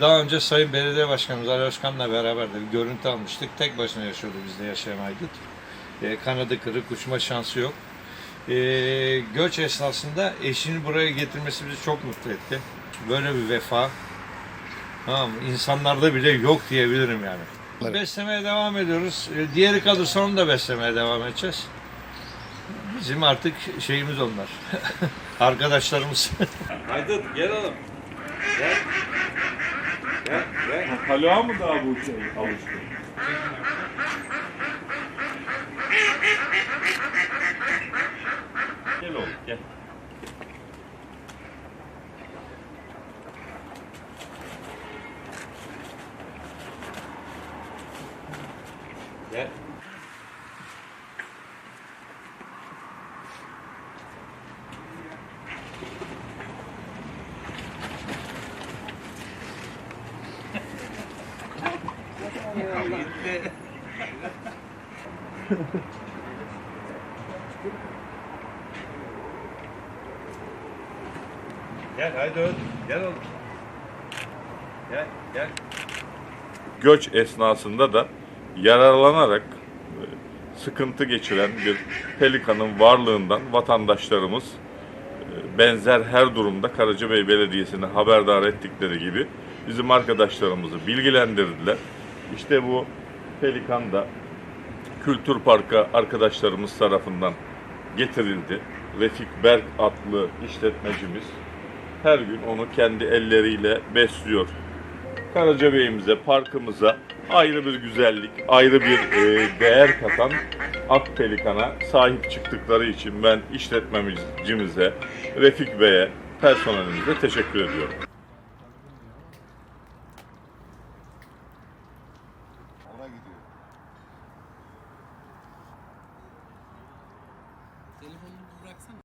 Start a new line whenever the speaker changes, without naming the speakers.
Daha önce Sayın Belediye Başkanımız Ali Özkan'la beraber de bir görüntü almıştık. Tek başına yaşıyordu bizde yaşayan Aydın. E, kanadı kırık, uçma şansı yok. E, göç esnasında eşini buraya getirmesi bizi çok mutlu etti. Böyle bir vefa. Tamam, insanlarda bile yok diyebilirim yani.
Evet.
Beslemeye devam ediyoruz. E, diğeri kalırsa onu da beslemeye devam edeceğiz. Bizim artık şeyimiz onlar. Arkadaşlarımız. Aydın gel oğlum. Gel.
Taluğa mı daha bu şey alıştı? Gel oğlum gel.
Gel. Gel haydi oğlum. Gel oğlum. Gel gel.
Göç esnasında da yararlanarak e, sıkıntı geçiren bir pelikanın varlığından vatandaşlarımız e, benzer her durumda Karacabey Belediyesi'ni haberdar ettikleri gibi bizim arkadaşlarımızı bilgilendirdiler. İşte bu pelikan da Kültür Parkı arkadaşlarımız tarafından getirildi. Refik Berk adlı işletmecimiz her gün onu kendi elleriyle besliyor. Karacabeyimize, parkımıza ayrı bir güzellik, ayrı bir e, değer katan Ak Pelikan'a sahip çıktıkları için ben işletmecimize, Refik Bey'e, personelimize teşekkür ediyorum.
Ona gidiyor.
Telefonunu bıraksana.